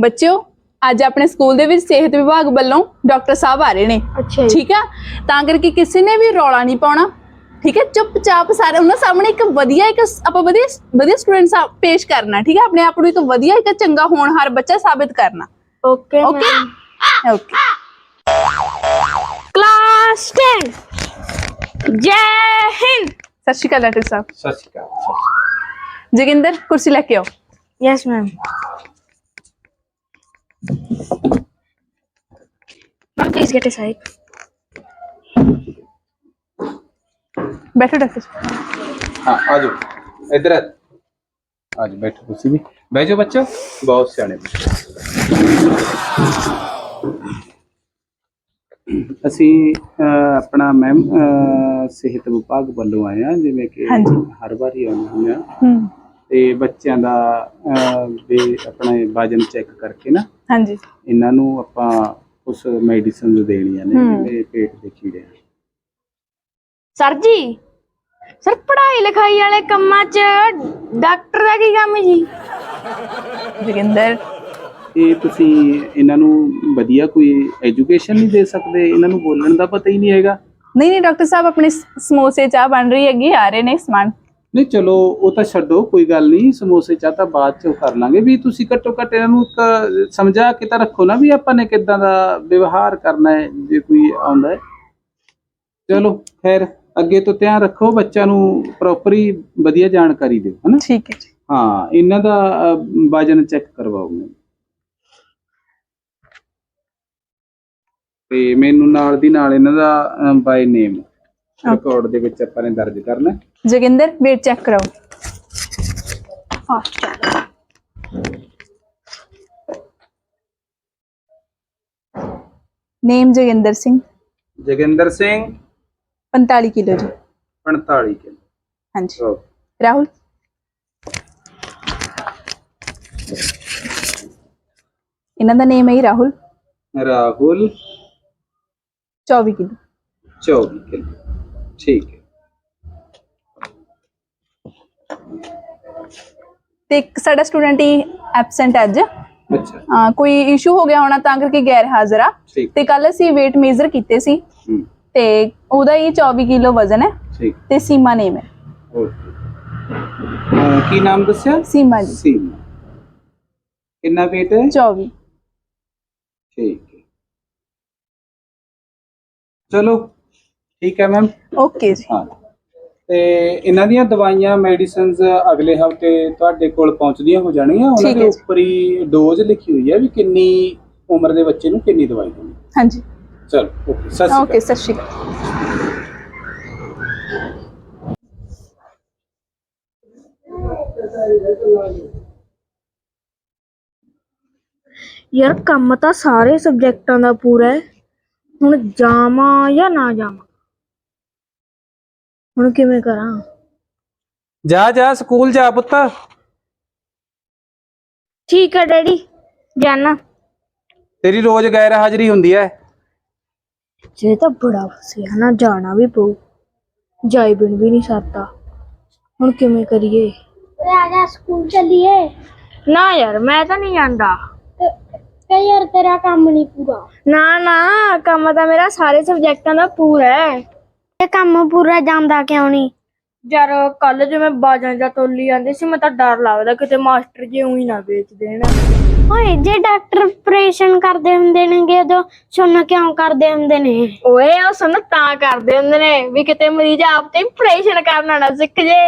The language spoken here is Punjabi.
ਬੱਚਿਓ ਅੱਜ ਆਪਣੇ ਸਕੂਲ ਦੇ ਵਿੱਚ ਸਿਹਤ ਵਿਭਾਗ ਵੱਲੋਂ ਡਾਕਟਰ ਸਾਹਿਬ ਆ ਰਹੇ ਨੇ ਅੱਛਾ ਠੀਕ ਆ ਤਾਂ ਕਰਕੇ ਕਿਸੇ ਨੇ ਵੀ ਰੌਲਾ ਨਹੀਂ ਪਾਉਣਾ ਠੀਕ ਹੈ ਚੁੱਪਚਾਪ ਸਾਰੇ ਉਹਨਾਂ ਸਾਹਮਣੇ ਇੱਕ ਵਧੀਆ ਇੱਕ ਸ- ਆਪਾਂ ਵਧੀਆ ਵਧੀਆ ਸਟੂਡੈਂਟਸ ਪੇਸ਼ ਕਰਨਾ ਠੀਕ ਹੈ ਆਪਣੇ ਆਪ ਨੂੰ ਇੱਕ ਵਧੀਆ ਇੱਕ ਚੰਗਾ ਹੋਣਹਾਰ ਬੱਚਾ ਸਾਬਿਤ ਕਰਨਾ ਓਕੇ ਓਕੇ ਓਕੇ ਕਲਾਸ 10 ਜੈ ਹਿੰਦ ਸਤਿ ਸ਼੍ਰੀ ਅਕਾਲ ਡਾਕਟਰ ਸਾਹਿਬ ਸਤਿ ਸ਼੍ਰੀ ਅਕਾਲ ਜੋਗਿੰਦਰ ਕੁਰਸੀ ਲੈ ਕੇ ਆਓ yes ma'am ma'am please get a side ਬੈਠੋ ਡਾਕਟਰ ਸਾਹਿਬ ਹਾਂ ਆ ਜਾਓ। ਇੱਧਰ ਆ। ਆ ਜਾਓ ਬੈਠੋ ਤੁਸੀਂ ਵੀ। ਬਹਿ ਜਾਓ ਬੱਚੋ। ਬਹੁਤ ਸਿਆਣੇ ਬੱਚੇ। ਅਸੀਂ ਅਹ, ਆਪਣਾ ਮੈਮ ਸਿਹਤ ਵਿਭਾਗ ਵੱਲੋਂ ਆਏ ਆ ਜਿਵੇਂ ਕਿ ਹਾਂਜੀ। ਹਰ ਵਾਰੀ ਆਉਂਦੇ ਹੁੰਦੇ ਆ ਹੂੰ। ਤੇ ਬੱਚਿਆਂ ਦਾ ਵੀ ਆਪਣਾ ਵਜਨ ਚੈੱਕ ਕਰਕੇ ਨਾ ਹਾਂਜੀ। ਇਹਨਾਂ ਨੂੰ ਆਪਾਂ ਉਸ ਮੈਡੀਸਿਨਸ ਦੇਣੀਆਂ ਨੇ ਹੂੰ। ਜਿਵੇਂ ਪੇਟ ਦੇ ਕੀੜੇ ਸਰ ਜੀ ਸਰ ਪੜ੍ਹਾਈ ਲਿਖਾਈ ਵਾਲੇ ਕੰਮਾਂ 'ਚ ਡਾਕਟਰ ਦਾ ਕੀ ਕੰਮ ਜੀ? ਜੋਗਿੰਦਰ। ਇਹ ਤੁਸੀਂ ਇਹਨਾਂ ਨੂੰ ਵਧੀਆ ਕੋਈ ਐਜੂਕੇਸ਼ਨ ਨਹੀਂ ਦੇ ਸਕਦੇ? ਇਹਨਾਂ ਨੂੰ ਬੋਲਣ ਦਾ ਪਤਾ ਹੀ ਨਹੀਂ ਹੈਗਾ। ਨਹੀਂ ਨਹੀਂ ਡਾਕਟਰ ਸਾਹਿਬ ਆਪਣੇ ਸ- ਸਮੋਸੇ ਚਾਹ ਬਣ ਰਹੀ ਹੈਗੀ ਆ ਰਹੇ ਨੇ ਸਮਾਨ। ਨਹੀਂ ਚਲੋ ਉਹ ਤਾਂ ਛੱਡੋ ਕੋਈ ਗੱਲ ਨਹੀਂ ਸਮੋਸੇ ਚਾਹ ਤਾਂ ਬਾਅਦ ਚ ਕਰ ਲਾਂਗੇ। ਵੀ ਤੁਸੀਂ ਘੱਟੋ ਘੱਟ ਇਹਨਾਂ ਨੂੰ ਇੱਕ ਸਮਝਾ ਕੇ ਤਾਂ ਰੱਖੋ ਨਾ ਵੀ ਆਪਾਂ ਨੇ ਕਿੱਦਾਂ ਦਾ ਵਿਵਹਾਰ ਕਰਨਾ ਹੈ ਜੇ ਕੋਈ ਆਉਂਦਾ ਹੈ। ਚਲੋ ਖੈਰ ਅੱਗੇ ਤੋਂ ਧਿਆਨ ਰੱਖੋ ਬੱਚਿਆਂ ਨੂੰ ਪ੍ਰੋਪਰ ਹੀ ਵਧੀਆ ਜਾਣਕਾਰੀ ਦਿਓ ਹਨਾ? ਠੀਕ ਹੈ ਜੀ। ਹਾਂ ਇਹਨਾਂ ਦਾ ਵਜਨ ਚੈੱਕ ਕਰਵਾਉਂਗੇ ਤੇ ਮੈਨੂੰ ਨਾਲ ਦੀ ਨਾਲ ਇਹਨਾਂ ਦਾ ਬਾਈ ਨੇਮ ਰਿਕਾਰਡ ਦੇ ਵਿੱਚ ਆਪਾਂ ਨੇ ਦਰਜ ਕਰਨਾ। ਜੋਗਿੰਦਰ ਵੇਟ ਚੈੱਕ ਕਰਾਓ। First name Joginder Singh. Joginder Singh. 45 kilo ਜੀ। 45 ਕਿਲੋ। ਹਾਂਜੀ। ਓਕੇ। ਰਾਹੁਲ। ਇਹਨਾਂ ਦਾ ਨੇਮ ਹੈ ਜੀ ਰਾਹੁਲ। ਰਾਹੁਲ। 24 ਕਿਲੋ। 24 ਕਿਲੋ। ਠੀਕ ਹੈ। ਤੇ ਇੱਕ ਸਾਡਾ ਸਟੂਡੈਂਟ ਹੀ ਐਬਸੈਂਟ ਅੱਜ। ਅੱਛਾ। ਅਹ ਕੋਈ ਇਸ਼ੂ ਹੋ ਗਿਆ ਹੋਣਾ ਤਾਂ ਕਰਕੇ ਗੈਰ ਹਾਜ਼ਰ ਆ। ਠੀਕ। ਤੇ ਕੱਲ ਅਸੀਂ weight ਮੇਜ਼ਰ ਕੀਤੇ ਸੀ। ਹੂੰ। ਤੇ ਉਹਦਾ ਹੀ 24 ਕਿਲੋ ਵਜ਼ਨ ਹੈ। ਠੀਕ। ਤੇ ਸੀਮਾ ਨੇਮ ਹੈ। ਓਕੇ ਅਹ, ਕੀ ਨਾਮ ਦੱਸਿਆ? ਸੀਮਾ ਜੀ। ਸੀਮਾ। ਕਿੰਨਾ weight ਹੈ? 24 ਠੀਕ ਹੈ। ਚਲੋ। ਠੀਕ ਹੈ ਮੈਮ? ਓਕੇ ਜੀ। ਹਾਂ। ਤੇ ਇਹਨਾਂ ਦੀਆਂ ਦਵਾਈਆਂ ਮੈਡੀਸਿਨਸ ਅਗਲੇ ਹਫ਼ਤੇ ਤੁਹਾਡੇ ਕੋਲ ਪਹੁੰਚਦੀਆਂ ਹੋ ਜਾਣਗੀਆਂ? ਉਹਨਾਂ ਠੀਕ ਦੇ ਹੈ ਜੀ। ਉੱਪਰ ਹੀ ਡੋਜ਼ ਲਿਖੀ ਹੋਈ ਹੈ ਵੀ ਕਿੰਨੀ ਉਮਰ ਦੇ ਬੱਚੇ ਨੂੰ ਕਿੰਨੀ ਦਵਾਈ ਦੇਣੀ? ਹਾਂਜੀ। ਚਲੋ ਓਕੇ ਸਤਿ ਸ਼੍ਰੀ ਓਕੇ ਅਕਾਲ ਸਤਿ ਸ਼੍ਰੀ ਅਕਾਲ। ਯਾਰ ਕੰਮ ਤਾਂ ਸਾਰੇ ਸਬਜੈਕਟਾਂ ਦਾ ਪੂਰਾ ਹੈ। ਹੁਣ ਜਾਵਾਂ ਜਾਂ ਨਾ ਜਾਵਾਂ? ਹੁਣ ਕਿਵੇਂ ਕਰਾਂ? ਜਾ ਜਾ ਸਕੂਲ ਜਾ ਪੁੱਤ। ਠੀਕ ਹੈ ਡੈਡੀ ਜਾਨਾ। ਤੇਰੀ ਰੋਜ਼ ਗੈਰ ਹਾਜ਼ਰੀ ਹੁੰਦੀ ਹੈ ਜੇ ਤਾਂ ਬੜਾ ਫਸਿਆ ਨਾ ਜਾਣਾ ਵੀ ਪਊ। ਜਾਈ ਬਿਨ ਵੀ ਨਹੀਂ ਸਰਦਾ। ਹੁਣ ਕਿਵੇਂ ਕਰੀਏ? ਤੇ ਆ ਜਾ ਸਕੂਲ ਚੱਲੀਏ। ਨਾ ਯਾਰ ਮੈਂ ਤਾਂ ਨਹੀਂ ਜਾਂਦਾ। ਤੇ ਯਾਰ ਤੇਰਾ ਕੰਮ ਨਹੀਂ ਪੂਰਾ। ਨਾ ਨਾ ਕੰਮ ਤਾਂ ਮੇਰਾ ਸਾਰੇ ਸਬਜੈਕਟਾਂ ਦਾ ਪੂਰਾ ਹੈ ਇਹ ਕੰਮ ਪੂਰਾ ਜਾਂਦਾ ਕਿਉਂ ਨਹੀਂ ਯਾਰ ਕੱਲ ਜਿਵੇਂ ਬਾਜਾਂ ਜਾਂ ਤੋਲੀ ਜਾਂਦੇ ਸੀ ਮੈਂ ਤਾਂ ਡਰ ਲੱਗਦਾ ਕਿਤੇ ਮਾਸਟਰ ਜੀ ਉਹੀ ਨਾ ਵੇਚ ਦੇਣ। ਓਏ ਜੇ ਡਾਕਟਰ ਆਪਰੇਸ਼ਨ ਕਰਦੇ ਹੁੰਦੇ ਨੇਗੇ ਉਦੋਂ ਸੁਣ ਕਿਉਂ ਕਰਦੇ ਹੁੰਦੇ ਨੇ? ਓਏ ਉਹ ਸੁਣ ਤਾਂ ਕਰਦੇ ਹੁੰਦੇ ਨੇ ਵੀ ਕਿਤੇ ਮਰੀਜ਼ ਆਪ ਤੇ ਆਪਰੇਸ਼ਨ ਕਰਨਾ ਨਾ ਸਿੱਖ ਜੇ।